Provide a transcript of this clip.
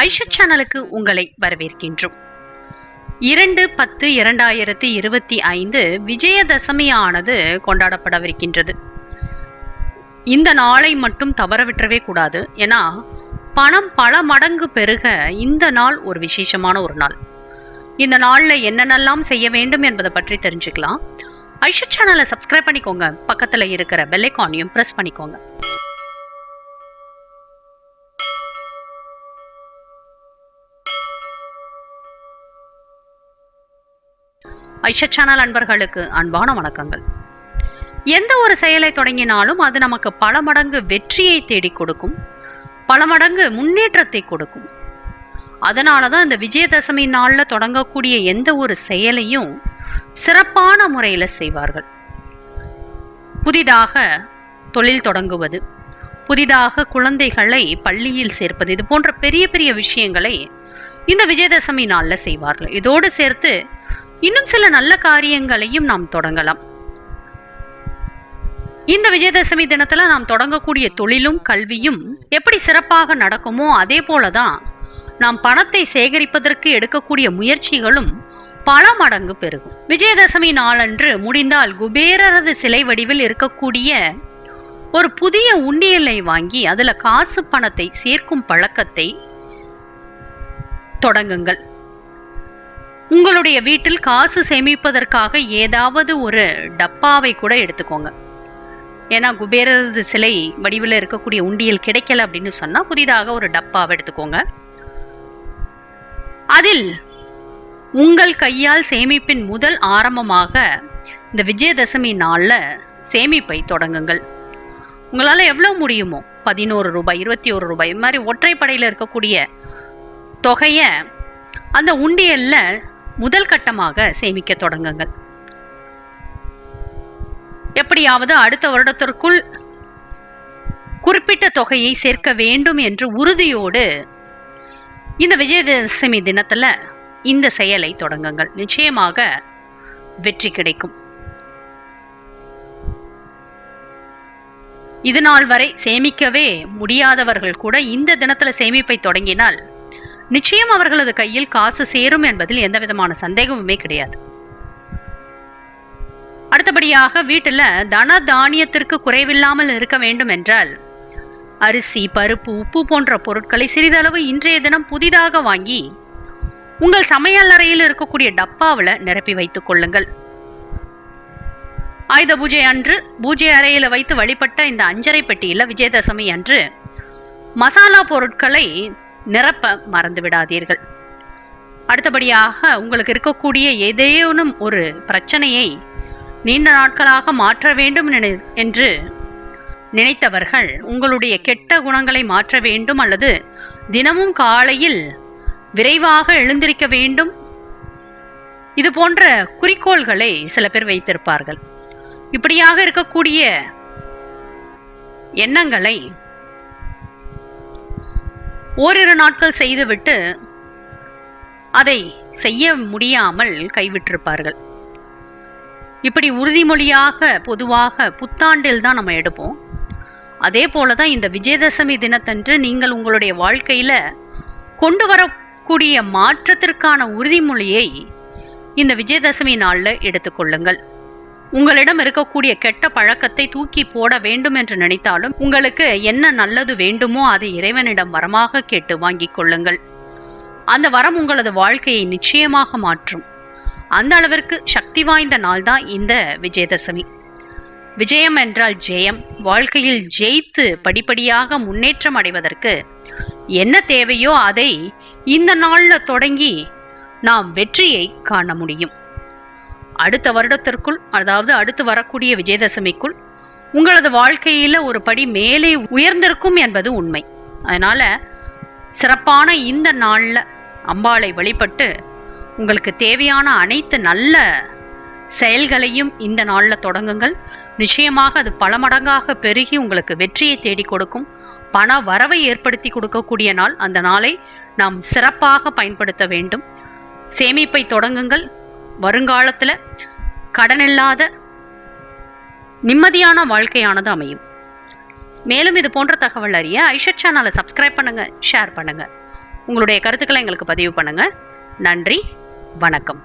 ஐஷா சேனலுக்கு உங்களை வரவேற்கின்றோம். இரண்டு பத்து இரண்டாயிரத்தி இருபத்தி ஐந்து விஜயதசமியானது கொண்டாடப்படவிருக்கின்றது. இந்த நாளை மட்டும் தவற விட்டுறவே கூடாது. ஏன்னா பணம் பல மடங்கு பெருக இந்த நாள் ஒரு விசேஷமான ஒரு நாள். இந்த நாளில் என்னென்னலாம் செய்ய வேண்டும் என்பதை பற்றி தெரிஞ்சுக்கலாம். ஐஷா சேனலை சப்ஸ்கிரைப் பண்ணிக்கோங்க. பக்கத்தில் இருக்கிற பெல்லைக்கானையும் ப்ரெஸ் பண்ணிக்கோங்க. ஐஷா சேனல் அன்பர்களுக்கு அன்பான வணக்கங்கள். எந்த ஒரு செயலை தொடங்கினாலும் அது நமக்கு பல மடங்கு வெற்றியை தேடி கொடுக்கும் பல மடங்கு முன்னேற்றத்தை கொடுக்கும். அதனால தான் இந்த விஜயதசமி நாளில் தொடங்கக்கூடிய எந்த ஒரு செயலையும் சிறப்பான முறையில் செய்வார்கள். புதிதாக தொழில் தொடங்குவது புதிதாக குழந்தைகளை பள்ளியில் சேர்ப்பது இது போன்ற பெரிய பெரிய விஷயங்களை இந்த விஜயதசமி நாளில் செய்வார்கள். இதோடு சேர்த்து இன்னும் சில நல்ல காரியங்களையும் நாம் தொடங்கலாம். இந்த விஜயதசமி தினத்துல நாம் தொடங்கக்கூடிய தொழிலும் கல்வியும் எப்படி சிறப்பாக நடக்குமோ அதே போலதான் நாம் பணத்தை சேகரிப்பதற்கு எடுக்கக்கூடிய முயற்சிகளும் பல மடங்கு பெருகும். விஜயதசமி நாளன்று முடிந்தால் குபேரரது சிலை வடிவில் இருக்கக்கூடிய ஒரு புதிய உண்டியலை வாங்கி அதில் காசு பணத்தை சேர்க்கும் பழக்கத்தை தொடங்குங்கள். உங்களுடைய வீட்டில் காசு சேமிப்பதற்காக ஏதாவது ஒரு டப்பாவை கூட எடுத்துக்கோங்க. ஏன்னா குபேரரது சிலை வடிவில் இருக்கக்கூடிய உண்டியல் கிடைக்கல அப்படின்னு சொன்னால் புதிதாக ஒரு டப்பாவை எடுத்துக்கோங்க. அதில் உங்கள் கையால் சேமிப்பின் முதல் ஆரம்பமாக இந்த விஜயதசமி நாளில் சேமிப்பை தொடங்குங்கள். உங்களால் எவ்வளோ முடியுமோ? பதினோரு ரூபாய் இருபத்தி ஒரு ரூபாய் இது மாதிரி ஒற்றைப்படையில் இருக்கக்கூடிய தொகையை அந்த உண்டியலில் முதல் கட்டமாக சேமிக்க தொடங்குங்கள். எப்படியாவது அடுத்த வருடத்திற்குள் குறிப்பிட்ட தொகையை சேர்க்க வேண்டும் என்று உறுதியோடு இந்த விஜயதசமி தினத்துல இந்த செயலை தொடங்குங்கள். நிச்சயமாக வெற்றி கிடைக்கும். இது நாள் வரை சேமிக்கவே முடியாதவர்கள் கூட இந்த தினத்தில் சேமிப்பை தொடங்கினால் நிச்சயம் அவர்களது கையில் காசு சேரும் என்பதில் எந்த விதமான சந்தேகமுமே கிடையாது. அடுத்தபடியாக வீட்டில் தன தானியத்திற்கு குறைவில்லாமல் இருக்க வேண்டும் என்றால் அரிசி பருப்பு உப்பு போன்ற பொருட்களை சிறிதளவு இன்றைய தினம் புதிதாக வாங்கி உங்கள் சமையல் அறையில் இருக்கக்கூடிய டப்பாவில் நிரப்பி வைத்துக் கொள்ளுங்கள். ஆயுத பூஜை அன்று பூஜை அறையில் வைத்து வழிபட்ட இந்த அஞ்சரை பெட்டியில் விஜயதசமி அன்று மசாலா பொருட்களை நிரப்ப மறந்து விடாதீர்கள் அடுத்தபடியாக உங்களுக்கு இருக்கக்கூடிய ஏதேனும் ஒரு பிரச்சனையை நீண்ட நாட்களாக மாற்ற வேண்டும் நினை- என்று நினைத்தவர்கள் உங்களுடைய கெட்ட குணங்களை மாற்ற வேண்டும் அல்லது தினமும் காலையில் விரைவாக எழுந்திருக்க வேண்டும். இது போன்ற குறிக்கோள்களை சில பேர் வைத்திருப்பார்கள். இப்படியாக இருக்கக்கூடிய எண்ணங்களை ஓரிரு நாட்கள் செய்துவிட்டு அதை செய்ய முடியாமல் கைவிட்டிருப்பார்கள். இப்படி உறுதிமொழியாக பொதுவாக புத்தாண்டில் தான் நம்ம எடுப்போம். அதே போல தான் இந்த விஜயதசமி தினத்தன்று நீங்கள் உங்களுடைய வாழ்க்கையில் கொண்டு வரக்கூடிய மாற்றத்திற்கான உறுதிமொழியை இந்த விஜயதசமி நாளில் எடுத்துக்கொள்ளுங்கள் உங்களிடம் இருக்கக்கூடிய கெட்ட பழக்கத்தை தூக்கி போட வேண்டும் என்று நினைத்தாலும் உங்களுக்கு என்ன நல்லது வேண்டுமோ அதை இறைவனிடம் வரமாக கேட்டு வாங்கிக் கொள்ளுங்கள். அந்த வரம் உங்களது வாழ்க்கையை நிச்சயமாக மாற்றும். அந்த அளவிற்கு சக்தி வாய்ந்த நாள் தான் இந்த விஜயதசமி. விஜயம் என்றால் ஜெயம். வாழ்க்கையில் ஜெயித்து படிப்படியாக முன்னேற்றம் அடைவதற்கு என்ன தேவையோ அதை இந்த நாளில் தொடங்கி நாம் வெற்றியை காண முடியும். அடுத்த வருடத்திற்குள் அதாவது அடுத்து வரக்கூடிய விஜயதசமிக்குள் உங்களது வாழ்க்கையில் ஒரு படி மேலே உயர்ந்திருக்கும் என்பது உண்மை. அதனால் சிறப்பான இந்த நாளில் அம்பாளை வழிபட்டு உங்களுக்கு தேவையான அனைத்து நல்ல செயல்களையும் இந்த நாளில் தொடங்குங்கள். நிச்சயமாக அது பல மடங்காக பெருகி உங்களுக்கு வெற்றியை தேடி கொடுக்கும். பண வரவை ஏற்படுத்தி கொடுக்கக்கூடிய நாள். அந்த நாளை நாம் சிறப்பாக பயன்படுத்த வேண்டும். சேமிப்பை தொடங்குங்கள். வருங்காலத்தில் கடன் இல்லாத நிம்மதியான வாழ்க்கையானது அமையும். மேலும் இது போன்ற தகவல் அறிய ஐஷட் சேனலை சப்ஸ்கிரைப் பண்ணுங்கள் ஷேர் பண்ணுங்கள் உங்களுடைய கருத்துக்களை எங்களுக்கு பதிவு பண்ணுங்கள் நன்றி வணக்கம்.